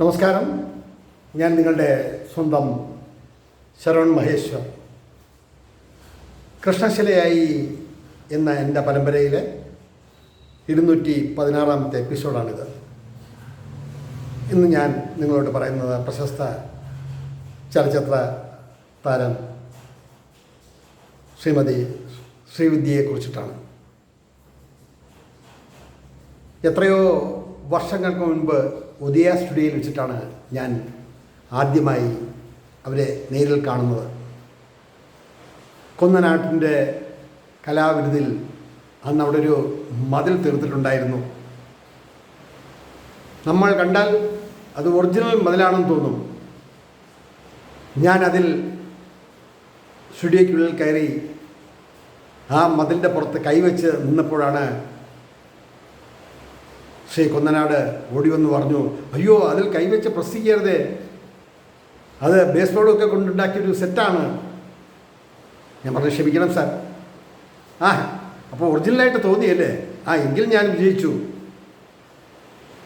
നമസ്കാരം. ഞാൻ നിങ്ങളുടെ സ്വന്തം ശരവൺ മഹേശ്വർ. കൃഷ്ണശിലയായി എന്ന എന്റെ പരമ്പരയിലെ ഇരുന്നൂറ്റി പതിനാറാമത്തെ എപ്പിസോഡാണിത്. ഇന്ന് ഞാൻ നിങ്ങളോട് പറയുന്നത് പ്രശസ്ത ചലച്ചിത്ര താരം ശ്രീമതി ശ്രീവിദ്യയെക്കുറിച്ചിട്ടാണ് എത്രയോ വർഷങ്ങൾക്ക് മുൻപ് ഉദയ സ്റ്റുഡിയോയിൽ വെച്ചിട്ടാണ് ഞാൻ ആദ്യമായി അവരെ നേരിൽ കാണുന്നത്. കൊന്നനാട്ടിന്റെ കലാവിരുതിൽ അന്ന് അവിടെ ഒരു മതിൽ തീർത്തിട്ടുണ്ടായിരുന്നു. നമ്മൾ കണ്ടാൽ അത് ഒറിജിനൽ മതിലാണെന്ന് തോന്നും. ഞാനതിൽ സ്റ്റുഡിയോയ്ക്കുള്ളിൽ കയറി ആ മതിലിന്റെ പുറത്ത് കൈവച്ച് നിന്നപ്പോഴാണ് ശ്രീ കൊന്നനാട് ഓടി വന്ന് പറഞ്ഞു അയ്യോ അതിൽ കൈവച്ച് പ്രസ് ചെയ്യരുതേ അത് ബേസ് ബോർഡൊക്കെ കൊണ്ടുണ്ടാക്കിയൊരു സെറ്റാണ് ഞാൻ പറഞ്ഞു ക്ഷമിക്കണം സാർ ആ അപ്പോൾ ഒറിജിനലായിട്ട് തോന്നിയല്ലേ? ആ എങ്കിൽ ഞാൻ വിജയിച്ചു.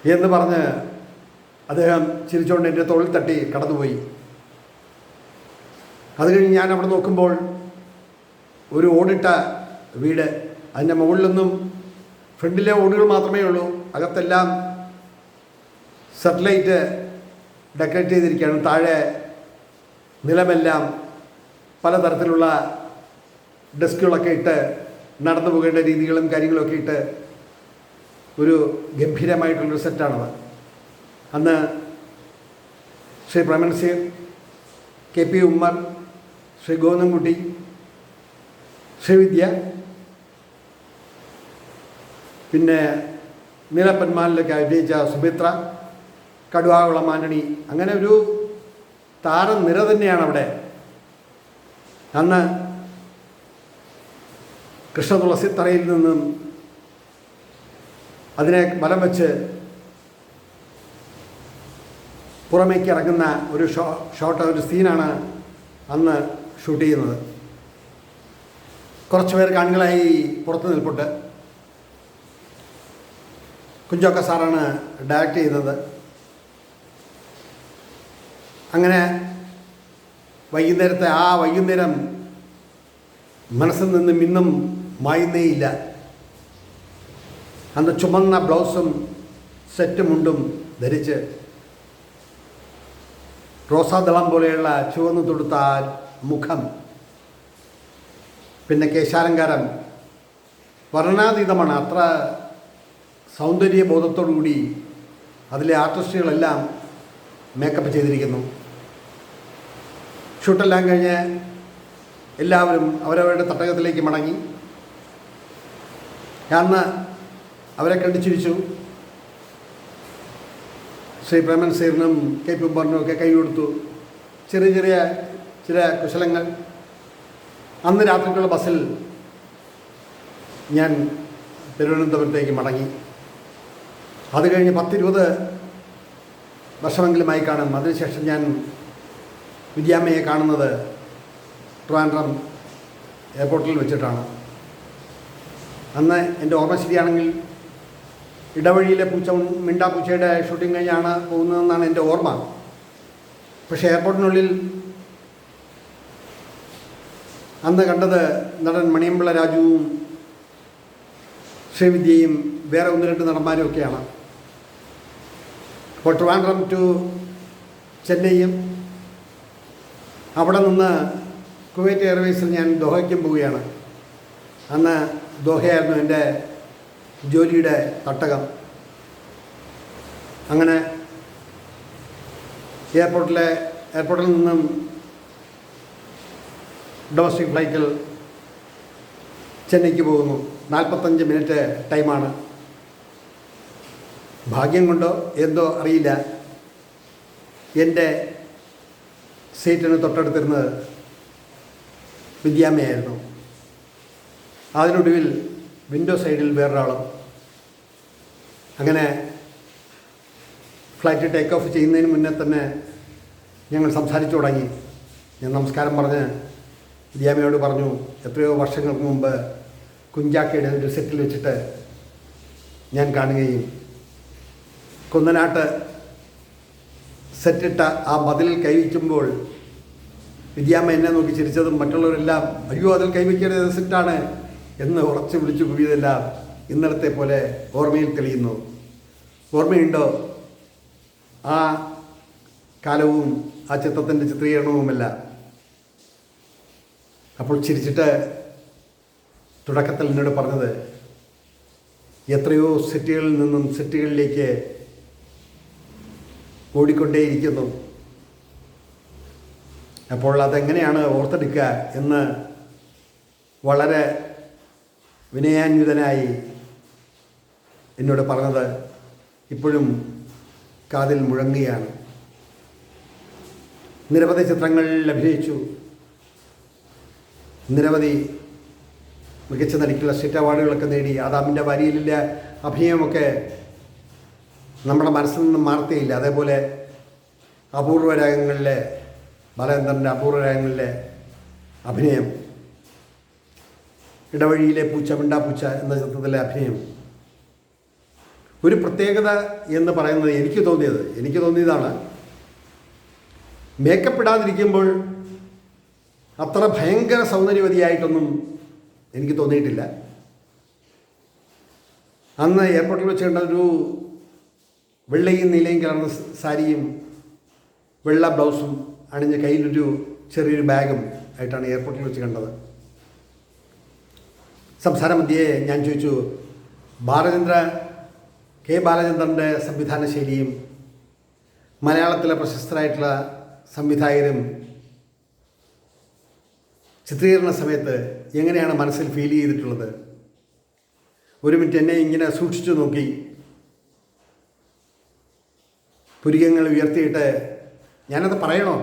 എന്ന് പറഞ്ഞ് അദ്ദേഹം ചിരിച്ചുകൊണ്ട് എന്റെ തോളിൽ തട്ടി കടന്നുപോയി. അത് കഴിഞ്ഞ് ഞാൻ അവിടെ നോക്കുമ്പോൾ ഒരു ഓടിട്ട വീട് അതിന്റെ മുകളിലൊന്നും ഫ്രണ്ടിലെ ഓടുകൾ മാത്രമേ ഉള്ളൂ. അകത്തെല്ലാം സെറ്റലൈറ്റ് ഡെക്കറേറ്റ് ചെയ്തിരിക്കുകയാണ്. താഴെ നിലമെല്ലാം പലതരത്തിലുള്ള ഡെസ്കുകളൊക്കെ ഇട്ട് നടന്നു പോകേണ്ട രീതികളും കാര്യങ്ങളൊക്കെ ഇട്ട് ഒരു ഗംഭീരമായിട്ടുള്ളൊരു സെറ്റാണത്. അന്ന് ശ്രീ പ്രമൻസീർ കെ പി ഉമ്മർ ശ്രീ ഗോവിന്ദൻകുട്ടി ശ്രീവിദ്യ പിന്നെ നീലപ്പന്മാനിലൊക്കെ അഭിനയിച്ച സുമിത്ര കടുവാകുളം ആന്റണി അങ്ങനെ ഒരു താരം നിര തന്നെയാണ് അവിടെ. അന്ന് കൃഷ്ണ തുളസിത്തറയിൽ നിന്നും അതിനെ ബലം വെച്ച് പുറമേക്ക് ഇറങ്ങുന്ന ഒരു ഷോ ഷോട്ട് ഒരു സീനാണ് അന്ന് ഷൂട്ട് ചെയ്യുന്നത്. കുറച്ച് പേർ കാണികളായി പുറത്ത് നിൽപ്പുണ്ട്. കുഞ്ചോക്ക സാറാണ് ഡയറക്റ്റ് ചെയ്തത്. അങ്ങനെ വൈകുന്നേരത്തെ ആ വൈകുന്നേരം മനസ്സിൽ നിന്നും ഇന്നും മായുന്നേയില്ല. അന്ന് ചുമന്ന ബ്ലൗസും സെറ്റ് മുണ്ടും ധരിച്ച് റോസാദളം പോലെയുള്ള ചുവന്ന് തൊടുത്ത മുഖം പിന്നെ കേശാലങ്കാരം വർണാതീതമാണ്. അത്ര സൗന്ദര്യബോധത്തോടുകൂടി അതിലെ ആർട്ടിസ്റ്റുകളെല്ലാം മേക്കപ്പ് ചെയ്തിരിക്കുന്നു. ഷൂട്ടെല്ലാം കഴിഞ്ഞ് എല്ലാവരും അവരവരുടെ തട്ടകത്തിലേക്ക് മടങ്ങി. അന്ന് അവരെ കണ്ടു ചിരിച്ചു ശ്രീ പ്രേമൻ സീറിനും കെ പി ഉമ്മറിനും ഒക്കെ കൈ കൊടുത്തു. ചെറിയ ചെറിയ ചില കുശലങ്ങൾ. അന്ന് രാത്രിക്കുള്ള ബസ്സിൽ ഞാൻ തിരുവനന്തപുരത്തേക്ക് മടങ്ങി. അത് കഴിഞ്ഞ് പത്തിരുപത് വർഷമെങ്കിലുമായി കാണും. അതിനുശേഷം ഞാൻ വിദ്യാമ്മയെ കാണുന്നത് ട്രിവാൻഡ്രം എയർപോർട്ടിൽ വെച്ചിട്ടാണ്. അന്ന് എന്റെ ഓർമ്മ ശരിയാണെങ്കിൽ ഇടവഴിയിലെ പൂച്ച മിണ്ടാ പൂച്ചയുടെ ഷൂട്ടിംഗ് കഴിഞ്ഞാണ് പോകുന്നതെന്നാണ് എന്റെ ഓർമ്മ. പക്ഷേ എയർപോർട്ടിനുള്ളിൽ അന്ന് കണ്ടത് നടൻ മണിയമ്പിള്ള രാജുവും ശ്രീവിദ്യയും വേറെ ഒന്ന് രണ്ട് നടന്മാരും ഒക്കെയാണ്. അപ്പോൾ ട്രിവാൻഡ്രം ടു ചെന്നൈയും അവിടെ നിന്ന് കുവൈറ്റ് എയർവേസിൽ ഞാൻ ദോഹയ്ക്കും പോവുകയാണ്. അന്ന് ദോഹയായിരുന്നു എന്റെ ജോലിയുടെ തട്ടകം. അങ്ങനെ എയർപോർട്ടിലെ എയർപോർട്ടിൽ നിന്നും ഡൊമസ്റ്റിക് ഫ്ലൈറ്റിൽ ചെന്നൈക്ക് പോകുന്നു. നാൽപ്പത്തഞ്ച് മിനിറ്റ് ടൈമാണ്. ഭാഗ്യം കൊണ്ടോ എന്തോ അറിയില്ല. എന്റെ സീറ്റിന് തൊട്ടടുത്തിരുന്നത് വിദ്യാമ്മയായിരുന്നു. അതിനൊടുവിൽ വിൻഡോ സൈഡിൽ വേറൊരാളും. അങ്ങനെ ഫ്ലൈറ്റ് ടേക്ക് ഓഫ് ചെയ്യുന്നതിന് മുന്നേ തന്നെ ഞങ്ങൾ സംസാരിച്ചു തുടങ്ങി. ഞാൻ നമസ്കാരം പറഞ്ഞ് വിദ്യാമ്മയോട് പറഞ്ഞു എത്രയോ വർഷങ്ങൾക്ക് മുമ്പ് കുഞ്ചാക്കയുടെ ഒരു സെറ്റിൽ വെച്ചിട്ട് ഞാൻ കാണുകയും കുന്നനാട്ട് സെറ്റിട്ട ആ മതിലിൽ കൈവയ്ക്കുമ്പോൾ വിദ്യാമ്മ എന്നെ നോക്കി ചിരിച്ചതും മറ്റുള്ളവരെല്ലാം അയ്യോ അതിൽ കൈവയ്ക്കേണ്ടത് സെറ്റാണ്? എന്ന് ഉറച്ചു വിളിച്ചു കൂടിയതെല്ലാം ഇന്നലത്തെ പോലെ ഓർമ്മയിൽ തെളിയുന്നു. ഓർമ്മയുണ്ടോ? ആ കാലവും ആ ചിത്രത്തിന്റെ ചിത്രീകരണവുമല്ല. അപ്പോൾ ചിരിച്ചിട്ട് തുടക്കത്തിൽ എന്നോട് പറഞ്ഞത് എത്രയോ സെറ്റുകളിൽ നിന്നും സെറ്റുകളിലേക്ക് ഓടിക്കൊണ്ടേയിരിക്കുന്നു. അപ്പോൾ അതെങ്ങനെയാണ് ഓർത്തെടുക്കുക എന്ന് വളരെ വിനയാന്വിതനായി എന്നോട് പറഞ്ഞത് ഇപ്പോഴും കാതിൽ മുഴങ്ങുകയാണ്. നിരവധി ചിത്രങ്ങളിൽ അഭിനയിച്ചു. നിരവധി മികച്ച നടിക്കുള്ള സ്റ്റേറ്റ് അവാർഡുകളൊക്കെ നേടി. ആദാമിന്റെ വരിയിലെ അഭിനയമൊക്കെ നമ്മുടെ മനസ്സിൽ നിന്നും മാർത്തിയില്ല അതേപോലെ അപൂർവ രാഗങ്ങളിലെ ബാലചന്ദ്രന്റെ അപൂർവ രാഗങ്ങളിലെ അഭിനയം ഇടവഴിയിലെ പൂച്ച മിണ്ടാപ്പൂച്ച എന്ന ചിത്രത്തിലെ അഭിനയം. ഒരു പ്രത്യേകത എന്ന് പറയുന്നത് എനിക്ക് തോന്നിയത് എനിക്ക് തോന്നിയതാണ് മേക്കപ്പ് ഇടാതിരിക്കുമ്പോൾ അത്ര ഭയങ്കര സൗന്ദര്യവതിയായിട്ടൊന്നും എനിക്ക് തോന്നിയിട്ടില്ല. അന്ന് എയർപോർട്ടിൽ വെച്ച് ഒരു വെള്ളയും നീലയും കലർന്ന സാരിയും വെള്ള ബ്ലൗസും അണിഞ്ഞ കയ്യിലൊരു ചെറിയൊരു ബാഗും ആയിട്ടാണ് എയർപോർട്ടിൽ വെച്ച് കണ്ടത്. സംസാരമധ്യേ ഞാൻ ചോദിച്ചു ബാലചന്ദ്ര കെ ബാലചന്ദ്രന്റെ സംവിധാന ശൈലിയും മലയാളത്തിലെ പ്രശസ്തരായിട്ടുള്ള സംവിധായകരും ചിത്രീകരണ സമയത്ത് എങ്ങനെയാണ് മനസ്സിൽ ഫീൽ ചെയ്തിട്ടുള്ളത്? ഒരു മിനിറ്റ് എന്നെ ഇങ്ങനെ സൂക്ഷിച്ചു നോക്കി പുരികങ്ങൾ ഉയർത്തിയിട്ട് ഞാനത് പറയണോ?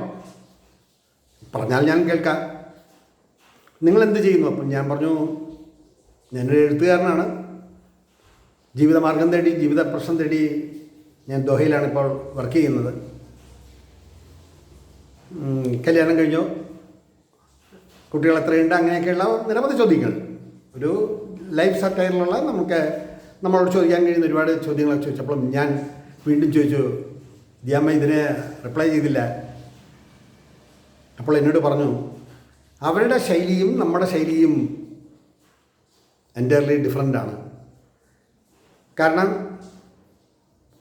പറഞ്ഞാൽ ഞാൻ കേൾക്കാം. നിങ്ങൾ എന്ത് ചെയ്യുന്നു? അപ്പം ഞാൻ പറഞ്ഞു ഞാനൊരു എഴുത്തുകാരനാണ്. ജീവിതമാർഗം തേടി ജീവിത പ്രശ്നം തേടി ഞാൻ ദോഹയിലാണ് ഇപ്പോൾ വർക്ക് ചെയ്യുന്നത്. കല്യാണം കഴിഞ്ഞോ. കുട്ടികൾ എത്രയുണ്ട്? അങ്ങനെയൊക്കെയുള്ള നിരവധി ചോദ്യങ്ങൾ. ഒരു ലൈഫ് സറ്റയറിലുള്ള നമുക്ക് നമ്മളോട് ചോദിക്കാൻ കഴിയുന്ന ഒരുപാട് ചോദ്യങ്ങൾ ചോദിച്ചപ്പോഴും ഞാൻ വീണ്ടും ചോദിച്ചു ദിയാമ്മ ഇതിന് റിപ്ലൈ ചെയ്തില്ല. അപ്പോൾ എന്നോട് പറഞ്ഞു അവരുടെ ശൈലിയും നമ്മുടെ ശൈലിയും എന്റയർലി ഡിഫറെന്റ് ആണ്. കാരണം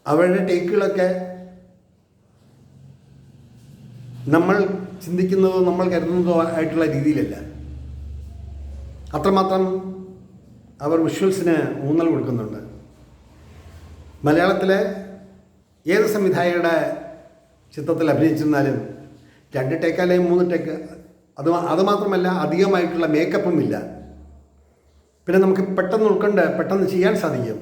അവരുടെ ടേക്കുകളൊക്കെ നമ്മൾ ചിന്തിക്കുന്നതോ നമ്മൾ കരുതുന്നതോ ആയിട്ടുള്ള രീതിയിലല്ല. അത്രമാത്രം അവർ വിഷ്വൽസിന് ഊന്നൽ കൊടുക്കുന്നുണ്ട്. മലയാളത്തിലെ ഏത് സംവിധായകരുടെ ചിത്രത്തിൽ അഭിനയിച്ചിരുന്നാലും രണ്ട് ടേക്ക് അല്ലെങ്കിൽ മൂന്ന് ടേക്ക് അത് അതുമാത്രമല്ല മാത്രമല്ല അധികമായിട്ടുള്ള മേക്കപ്പും ഇല്ല. പിന്നെ നമുക്ക് പെട്ടെന്ന് ഉൾക്കൊണ്ട് പെട്ടെന്ന് ചെയ്യാൻ സാധിക്കും.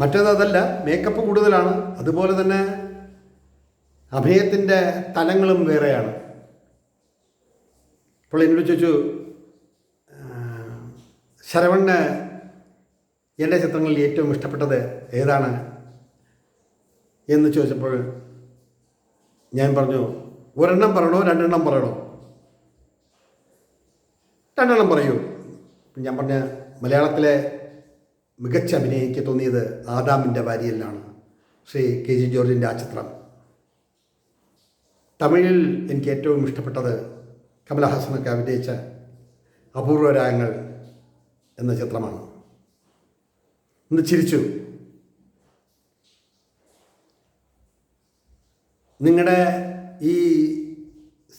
മറ്റേത് അതല്ല മേക്കപ്പ് കൂടുതലാണ്. അതുപോലെ തന്നെ അഭിനയത്തിന്റെ തലങ്ങളും വേറെയാണ്. അപ്പോൾ എന്നോട് ചോദിച്ചു ശരവണ് എന്റെ ചിത്രങ്ങളിൽ ഏറ്റവും ഇഷ്ടപ്പെട്ടത് ഏതാണ്? എന്ന് ചോദിച്ചപ്പോൾ ഞാൻ പറഞ്ഞു ഒരെണ്ണം പറയണോ? രണ്ടെണ്ണം പറയണോ? രണ്ടെണ്ണം പറയൂ. ഞാൻ പറഞ്ഞ മലയാളത്തിലെ മികച്ച അഭിനയിക്ക് തോന്നിയത് ആദാമിന്റെ വാരിയലിലാണ് ശ്രീ കെ ജി ജോർജിന്റെ ആ ചിത്രം തമിഴിൽ എനിക്ക് ഏറ്റവും ഇഷ്ടപ്പെട്ടത് കമലഹാസനൊക്കെ അഭിനയിച്ച അപൂർവരായങ്ങൾ എന്ന ചിത്രമാണ്. ഒന്ന് ചിരിച്ചു. നിങ്ങളുടെ ഈ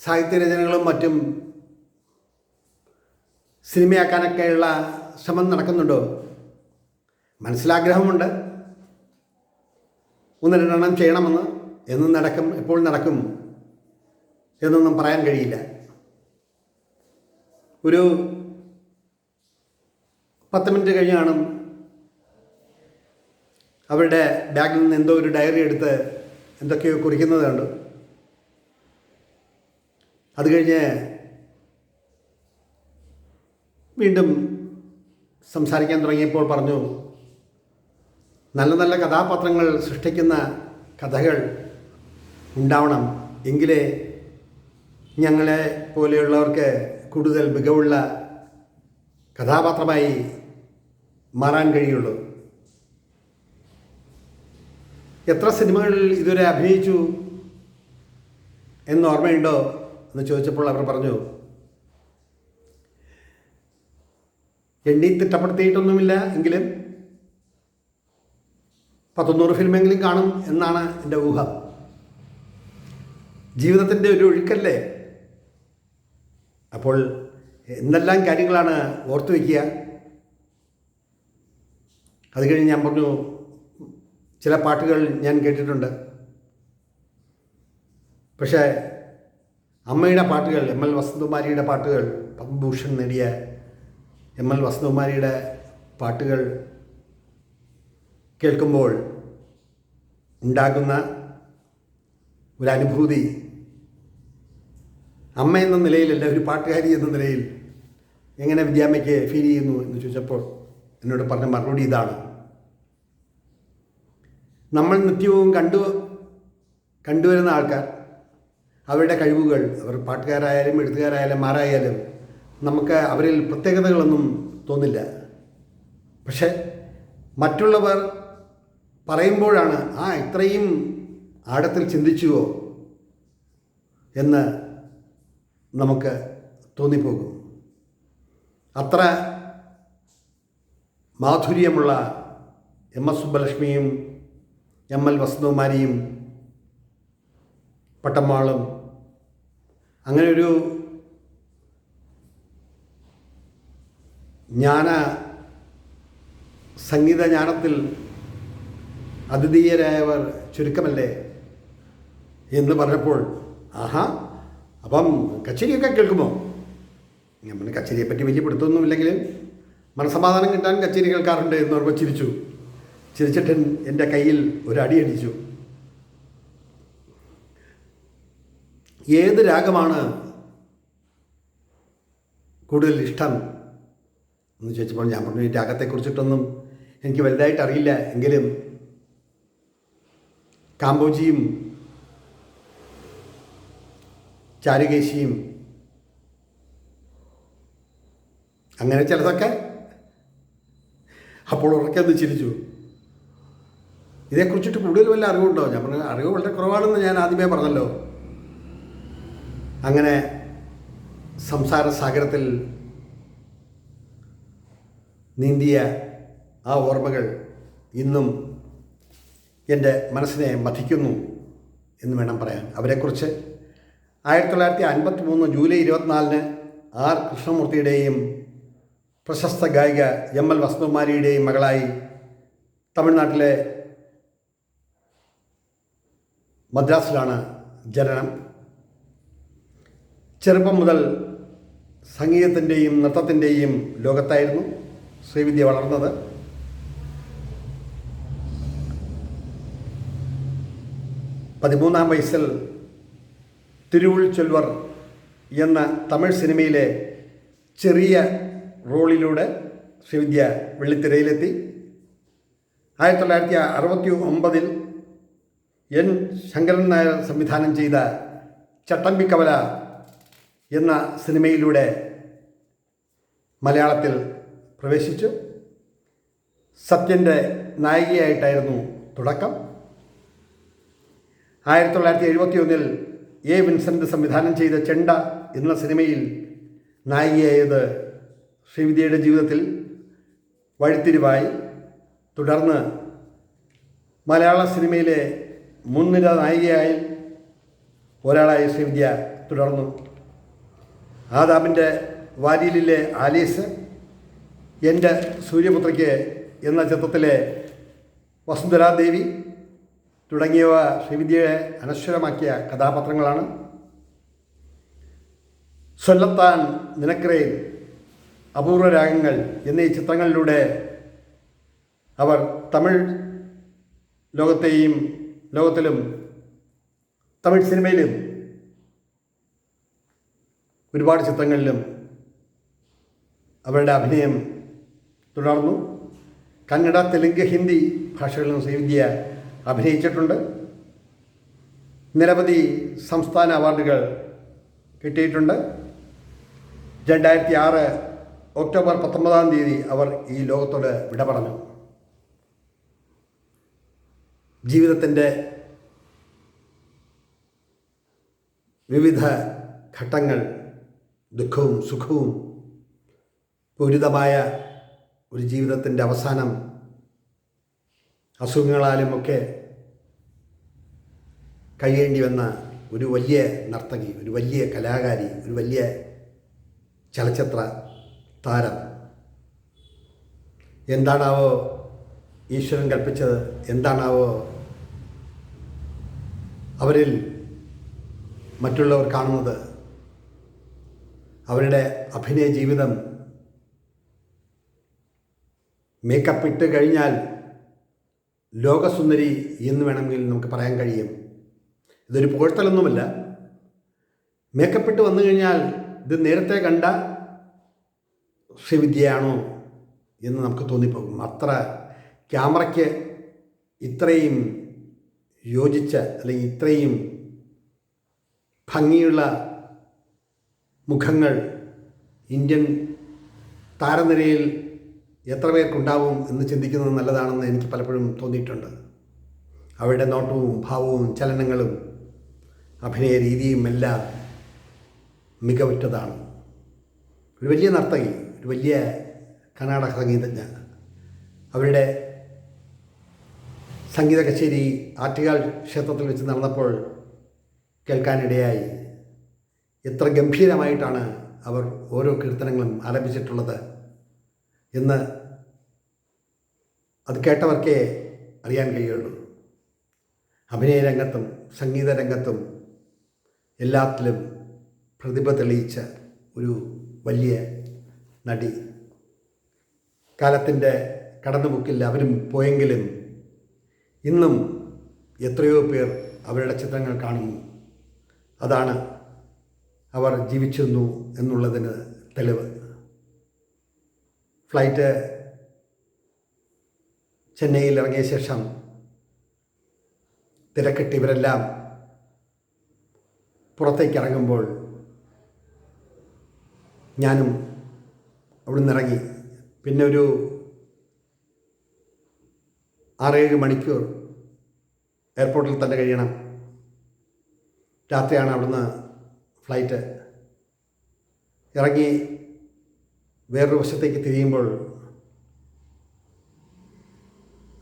സാഹിത്യരചനകളും മറ്റും സിനിമയാക്കാനൊക്കെയുള്ള ശ്രമം നടക്കുന്നുണ്ടോ? മനസ്സിലാഗ്രഹമുണ്ട്. ഒന്ന് രണ്ടെണ്ണം ചെയ്യണമെന്ന് എന്നും നടക്കും എപ്പോൾ നടക്കും എന്നൊന്നും പറയാൻ കഴിയില്ല. ഒരു പത്ത് മിനിറ്റ് കഴിഞ്ഞാണ് അവരുടെ ബാഗിൽ നിന്ന് എന്തോ ഒരു ഡയറി എടുത്ത് എന്തൊക്കെയോ കുറിക്കുന്നത് കണ്ടു. അത് കഴിഞ്ഞ് വീണ്ടും സംസാരിക്കാൻ തുടങ്ങിയപ്പോൾ പറഞ്ഞു നല്ല നല്ല കഥാപാത്രങ്ങൾ സൃഷ്ടിക്കുന്ന കഥകൾ ഉണ്ടാവണം. എങ്കിലേ ഞങ്ങളെ പോലെയുള്ളവർക്ക് കൂടുതൽ മികവുള്ള കഥാപാത്രമായി മാറാൻ കഴിയുള്ളൂ. എത്ര സിനിമകളിൽ ഇതുവരെ അഭിനയിച്ചു എന്ന് ഓർമ്മയുണ്ടോ എന്ന് ചോദിച്ചപ്പോൾ അവർ പറഞ്ഞു എണ്ണി തിട്ടപ്പെടുത്തിയിട്ടൊന്നുമില്ല എങ്കിലും പത്തൊന്നൂറ് ഫിലിമെങ്കിലും കാണും എന്നാണ് എന്റെ ഊഹം. ജീവിതത്തിന്റെ ഒരു ഒഴുക്കല്ലേ? അപ്പോൾ എന്തെല്ലാം കാര്യങ്ങളാണ് ഓർത്തു വയ്ക്കുക അത് കഴിഞ്ഞ് ഞാൻ പറഞ്ഞു ചില പാട്ടുകൾ ഞാൻ കേട്ടിട്ടുണ്ട്. പക്ഷേ അമ്മയുടെ പാട്ടുകൾ എം എൽ വസന്തകുമാരിയുടെ പാട്ടുകൾ പത്മഭൂഷൺ നേടിയ എം എൽ വസന്തകുമാരിയുടെ പാട്ടുകൾ കേൾക്കുമ്പോൾ ഉണ്ടാകുന്ന ഒരനുഭൂതി അമ്മ എന്ന നിലയിലല്ല ഒരു പാട്ടുകാരി എന്ന നിലയിൽ എങ്ങനെ വിദ്യാമ്മയ്ക്ക് ഫീൽ ചെയ്യുന്നു എന്ന് ചോദിച്ചപ്പോൾ എന്നോട് പറഞ്ഞ മറുപടി ഇതാണ്. നമ്മൾ നിത്യവും കണ്ടു കണ്ടുവരുന്ന ആൾക്കാർ അവരുടെ കഴിവുകൾ അവർ പാട്ടുകാരായാലും എഴുത്തുകാരായാലും ആരായാലും നമുക്ക് അവരിൽ പ്രത്യേകതകളൊന്നും തോന്നില്ല. പക്ഷെ മറ്റുള്ളവർ പറയുമ്പോഴാണ് ആ ഇത്രയും ആഴത്തിൽ ചിന്തിച്ചുവോ? എന്ന് നമുക്ക് തോന്നിപ്പോകും. അത്ര മാധുര്യമുള്ള എം എസ് സുബ്ബലക്ഷ്മിയും എം എൽ വസന്തകുമാരിയും പട്ടമ്മാളും. അങ്ങനെ ഒരു ജ്ഞാന സംഗീത ജ്ഞാനത്തിൽ അതിഥീയരായവർ ചുരുക്കമല്ലേ എന്ന് പറഞ്ഞപ്പോൾ ആഹാ അപ്പം കച്ചേരിയൊക്കെ കേൾക്കുമോ? നമ്മൾ കച്ചേരിയെപ്പറ്റി കച്ചേരിയെ പറ്റി വലിയ പിടുത്തമൊന്നുമില്ലെങ്കിലും മനസമാധാനം കിട്ടാൻ കച്ചേരി കേൾക്കാറുണ്ട് എന്ന് ഓർമ്മ ചിരിച്ചു. ചിരിച്ചിട്ട് എന്റെ കയ്യിൽ ഒരു അടി അടിച്ചു. ഏത് രാഗമാണ് കൂടുതൽ ഇഷ്ടം എന്ന് ചോദിച്ചപ്പോൾ ഞാൻ പറഞ്ഞു ഈ രാഗത്തെക്കുറിച്ചിട്ടൊന്നും എനിക്ക് വലുതായിട്ട് അറിയില്ല എങ്കിലും കാമ്പോജിയും ചാരുകേശിയും അങ്ങനെ ചിലതൊക്കെ അപ്പോൾ ഉറക്കെ ഒന്ന് ചിരിച്ചു. ഇതേക്കുറിച്ചിട്ട് കൂടുതൽ വല്ല അറിവുണ്ടോ? ഞാൻ പറഞ്ഞു അറിവ് വളരെ കുറവാണെന്ന് ഞാൻ ആദ്യമേ പറഞ്ഞല്ലോ. അങ്ങനെ സംസാര സാഗരത്തിൽ നീന്തിയ ആ ഓർമ്മകൾ ഇന്നും എന്റെ മനസ്സിനെ മഥിക്കുന്നു എന്ന് വേണം പറയാൻ. അവരെക്കുറിച്ച് ആയിരത്തി തൊള്ളായിരത്തി അൻപത്തി മൂന്ന് ജൂലൈ ഇരുപത്തിനാലിന് ആർ. കൃഷ്ണമൂർത്തിയുടെയും പ്രശസ്ത ഗായിക എം. എൽ. വസന്തകുമാരിയുടെയും മകളായി തമിഴ്നാട്ടിലെ മദ്രാസിലാണ് ജനനം. ചെറുപ്പം മുതൽ സംഗീതത്തിന്റെയും നൃത്തത്തിന്റെയും ലോകത്തായിരുന്നു ശ്രീവിദ്യ വളർന്നത്. പതിമൂന്നാം വയസ്സിൽ തിരുവുൾ ചൊൽവർ എന്ന തമിഴ് സിനിമയിലെ ചെറിയ റോളിലൂടെ ശ്രീവിദ്യ വെള്ളിത്തിരയിലെത്തി. ആയിരത്തി തൊള്ളായിരത്തി അറുപത്തി ഒമ്പതിൽ എൻ ശങ്കരൻ നായർ സംവിധാനം ചെയ്ത ചട്ടമ്പി കവല എന്ന സിനിമയിലൂടെ മലയാളത്തിൽ പ്രവേശിച്ചു. സത്യന്റെ നായികയായിട്ടായിരുന്നു തുടക്കം. ആയിരത്തി തൊള്ളായിരത്തി എഴുപത്തി ഒന്നിൽ എ വിൻസെന്റ് സംവിധാനം ചെയ്ത ചെണ്ട എന്ന സിനിമയിൽ നായികയായത് ശ്രീവിദ്യയുടെ ജീവിതത്തിൽ വഴിത്തിരിവായി. തുടർന്ന് മലയാള സിനിമയിലെ മുൻനിര നായികയായി ഒരാളായ ശ്രീവിദ്യ തുടർന്നു. ആദാമിന്റെ വാരിയിലെ ആലീസ് എന്റെ സൂര്യപുത്രയ്ക്ക് എന്ന ചിത്രത്തിലെ വസുന്ധരാദേവി തുടങ്ങിയവ ശ്രീവിദ്യയെ അനശ്വരമാക്കിയ കഥാപാത്രങ്ങളാണ്. സ്വല്ലത്താൻ നിനക്കറയിൽ അപൂർവ രാഗങ്ങൾ എന്നീ ചിത്രങ്ങളിലൂടെ അവർ തമിഴ് ലോകത്തെയും ലോകത്തിലും തമിഴ് സിനിമയിലും ഒരുപാട് ചിത്രങ്ങളിലും അവരുടെ അഭിനയം തുടർന്നു. കന്നഡ തെലുങ്ക് ഹിന്ദി ഭാഷകളിലും ശ്രീവിദ്യ അഭിനയിച്ചിട്ടുണ്ട്. നിരവധി സംസ്ഥാന അവാർഡുകൾ കിട്ടിയിട്ടുണ്ട്. രണ്ടായിരത്തി ആറ് ഒക്ടോബർ പത്തൊമ്പതാം തീയതി അവർ ഈ ലോകത്തോട് വിട പറഞ്ഞു ജീവിതത്തിന്റെ വിവിധ ഘട്ടങ്ങൾ ദുഃഖവും സുഖവും പൂരിതമായ ഒരു ജീവിതത്തിന്റെ അവസാനം അസുഖങ്ങളാലും ഒക്കെ കഴിയേണ്ടി വന്ന ഒരു വലിയ നർത്തകി ഒരു വലിയ കലാകാരി ഒരു വലിയ ചലച്ചിത്ര താരം. എന്താണാവോ ഈശ്വരൻ കൽപ്പിച്ചത്? എന്താണാവോ അവരിൽ മറ്റുള്ളവർ കാണുന്നത് അവരുടെ അഭിനയ ജീവിതം മേക്കപ്പ് ഇട്ട് കഴിഞ്ഞാൽ ലോകസുന്ദരി എന്ന് വേണമെങ്കിൽ നമുക്ക് പറയാൻ കഴിയും. ഇതൊരു പുകഴ്ത്തലൊന്നുമല്ല. മേക്കപ്പ് ഇട്ട് വന്നു കഴിഞ്ഞാൽ ഇത് നേരത്തെ കണ്ട ശ്രീവിദ്യയാണോ എന്ന് നമുക്ക് തോന്നിപ്പോകും. അത്ര ക്യാമറയ്ക്ക് ഇത്രയും യോജിച്ച അല്ലെങ്കിൽ ഇത്രയും ഭംഗിയുള്ള മുഖങ്ങൾ ഇന്ത്യൻ താരനിരയിൽ എത്ര പേർക്കുണ്ടാവും എന്ന് ചിന്തിക്കുന്നത് നല്ലതാണെന്ന് എനിക്ക് പലപ്പോഴും തോന്നിയിട്ടുണ്ട്. അവരുടെ നോട്ടവും ഭാവവും ചലനങ്ങളും അഭിനയ രീതിയും എല്ലാം മികവുറ്റതാണ്. ഒരു വലിയ നർത്തകി ഒരു വലിയ കർണാടക സംഗീതജ്ഞ അവരുടെ സംഗീത കച്ചേരി ആറ്റുകാൽ ക്ഷേത്രത്തിൽ വെച്ച് നടന്നപ്പോൾ കേൾക്കാനിടയായി. എത്ര ഗംഭീരമായിട്ടാണ് അവർ ഓരോ കീർത്തനങ്ങളും ആലപിച്ചിട്ടുള്ളത് എന്ന് അത് കേട്ടവർക്കേ അറിയാൻ കഴിയുള്ളൂ. അഭിനയ രംഗത്തും സംഗീത രംഗത്തും എല്ലാത്തിലും പ്രതിഭ തെളിയിച്ച ഒരു വലിയ നടി. കാലത്തിന്റെ കടന്നുമുക്കിൽ അവരും പോയെങ്കിലും ഇന്നും എത്രയോ പേർ അവരുടെ ചിത്രങ്ങൾ കാണുന്നു. അതാണ് അവർ ജീവിച്ചിരുന്നു എന്നുള്ളതിന് തെളിവ്. ഫ്ലൈറ്റ് ചെന്നൈയിൽ ഇറങ്ങിയ ശേഷം തിരക്കിട്ട് ഇവരെല്ലാം പുറത്തേക്ക് ഇറങ്ങുമ്പോൾ ഞാനും അവിടുന്ന് ഇറങ്ങി. പിന്നെ ഒരു ആറേഴ് മണിക്കൂർ എയർപോർട്ടിൽ തന്നെ കഴിയണം. രാത്രിയാണ് അവിടുന്ന് ഫ്ലൈറ്റ്. ഇറങ്ങി വേറൊരു വശത്തേക്ക് തിരിയുമ്പോൾ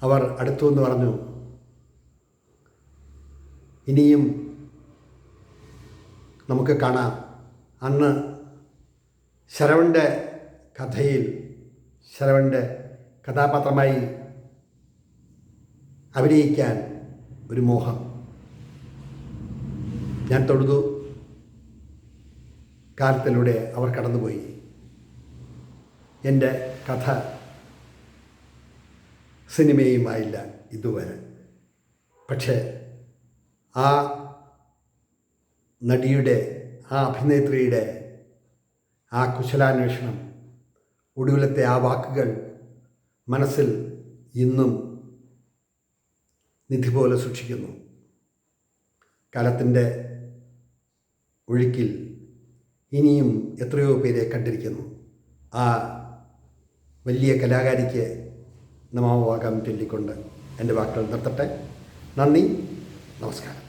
അവർ അടുത്തു എന്ന് പറഞ്ഞു ഇനിയും നമുക്ക് കാണാം. അന്ന് ശരവന്റെ കഥയിൽ ശരവന്റെ കഥാപാത്രമായി അഭിനയിക്കാൻ ഒരു മോഹം. ഞാൻ തൊഴുതു. കാലത്തിലൂടെ അവർ കടന്നുപോയി. എന്റെ കഥ സിനിമയുമായില്ല ഇതുവരെ. പക്ഷേ ആ നടിയുടെ ആ അഭിനേത്രിയുടെ ആ കുശലാന്വേഷണം ഒടുവിലത്തെ ആ വാക്കുകൾ മനസ്സിൽ ഇന്നും നിധി പോലെ സൂക്ഷിക്കുന്നു. കാലത്തിന്റെ ഒഴുക്കിൽ ഇനിയും എത്രയോ പേരെ കണ്ടിരിക്കുന്നു. ആ വലിയ കലാകാരിക്ക് നമാവാകാൻ ചൊല്ലിക്കൊണ്ട് എന്റെ വാക്കുകൾ നിർത്തട്ടെ. നന്ദി. നമസ്കാരം.